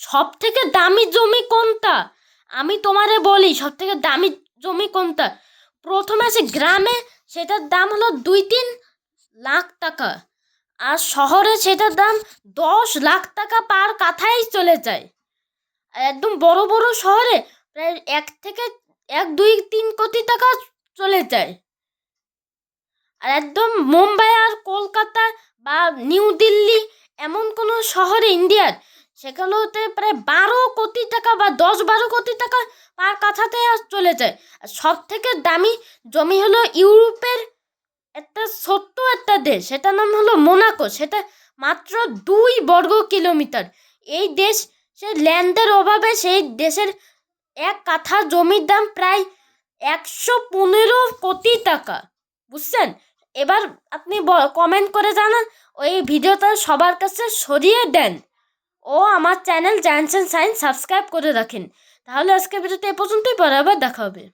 সব থেকে দামি জমি কোনটা? আমি তোমারে বলি সব থেকে দামি জমি কোনটা? প্রথমে আছে গ্রামে, সেটার দাম হলো দুই তিন লাখ টাকা। আর শহরে সেটার দাম দশ লাখ টাকা পার কাথায় চলে যায়। একদম বড় বড় শহরে প্রায় এক থেকে এক দুই তিন কোটি টাকা চলে যায়। আর একদম মুম্বাই আর কলকাতা বা নিউ দিল্লি এমন কোনো শহরে ইন্ডিয়ার সেগুলোতে প্রায় বারো কোটি টাকা বা দশ বারো কোটি টাকা পার আর চলে যায় সব থেকে দামি জমি হলো ইউরোপের একটা ছোট্ট একটা দেশ। সেটার নাম হলো মোনাকো। সেটা মাত্র দুই বর্গ কিলোমিটার। এই দেশ, সে ল্যান্ডের অভাবে সেই দেশের এক কাঠা জমির দাম প্রায় একশো পনেরো কোটি টাকা। বুঝছেন? এবার আপনি কমেন্ট করে জানান। ওই ভিডিওটা সবার কাছে সরিয়ে দেন। ও আমার channel giants and science subscribe করে রাখেন। তাহলে আজকে ভিডিওটা এ পর্যন্তই, পরে আবার দেখা হবে।